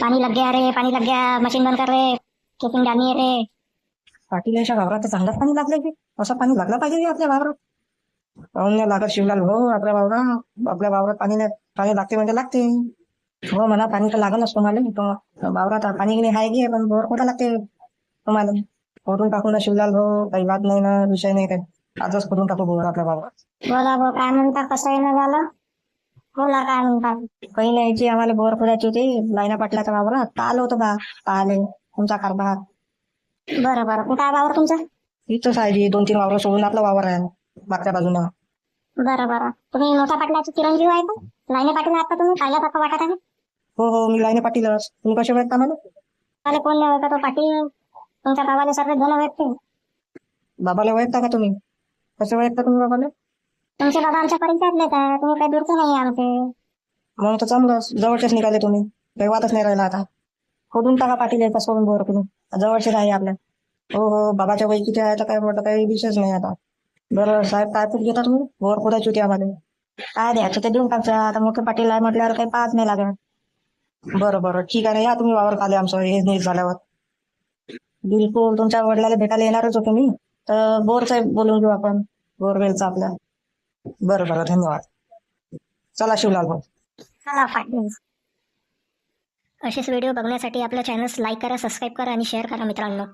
पानी लग गया रे पानी लग गया मशीन बंद कर रे डालनी है रे. पाटील याच्या वावरात तर चांगलाच पाणी लागलंय की? असं पाणी लागलं पाहिजे की आपल्या वावरात? पाहून नाही लागत शिवलाल हो आपल्या वावरात आपल्या वावरात पाणी नाही पाणी लागते म्हणजे लागते. हो म्हणा पाणी तर लागलच तुम्हाला तो वावरात पाणी नाही आहे की पण बोर कुठं लागते? तुम्हाला. खोदून टाकू ना शिवलाल हो काही बात नाही ना विषय नाही काही. आजच खोदून टाकू बोर आपल्या वावरात. बोला भाऊ काय म्हणता? कसं ना झालं? बोला काय म्हणता काही नाही जी आम्हाला बोर खोदायची होती. लाईना पाटलाच्या वावरात. तर आलो होतो बा पाहिले तुमचा कारभार बरं बरं. कुठं आहे वावर तुमचा? इथंच आहे जी दोन तीन वावर सोडून आपला वावर आहे. मागच्या बाजूला बरं बरं. तुम्ही मोठ्या पाटलाचे चिरंजीव आहे का? लाईने पाटील आहात का तुम्ही? पाहिल्यासारखं वाटत आहे? हो हो. मी लाईने पाटीलच. तुम्ही कसे वाटता मला? मला कोण नाही ओळखत तो पाटील. तुमच्या गावाला सर्व जण ओळखते. बाबाला ओळखता का तुम्ही? कसं ओळखता तुम्ही बाबाला? तुमचे बाबा आमच्या परिचयातले का? तुम्ही काही दूरचे नाही आमचे. मग तर चांगलं जवळचेच निघाले तुम्ही. काही वादच नाही राहिला आता. खोदून टाका पाटील याचा सोडून बोर करून जवळचेच आहे आपल्या. हो हो बाबाच्या वय किती आहे तर काय म्हटलं काही विषयच नाही आता. बरं साहेब काय पूट घेता तुम्ही बोर खोदायची होती आम्हाला. काय द्यायचं ते देऊन टाकचं आता मोठे पाटील आहे म्हटल्यावर काही पाच नाही लागणार. बरं बरं ठीक आहे ना. या तुम्ही वावर आले आमचं. हे नीट झाल्यावर. बिलकुल तुमच्या वडिलाला भेटायला येणारच होतो मी. तर बोरचं बोलून घेऊ आपण. बोरवेलचा आपल्या बरं बरं धन्यवाद. चला शिवलाल भाऊ. चला पाटील असेच व्हिडिओ बघण्यासाठी आपल्या चॅनल्स लाईक करा सबस्क्राईब करा आणि शेअर करा मित्रांनो.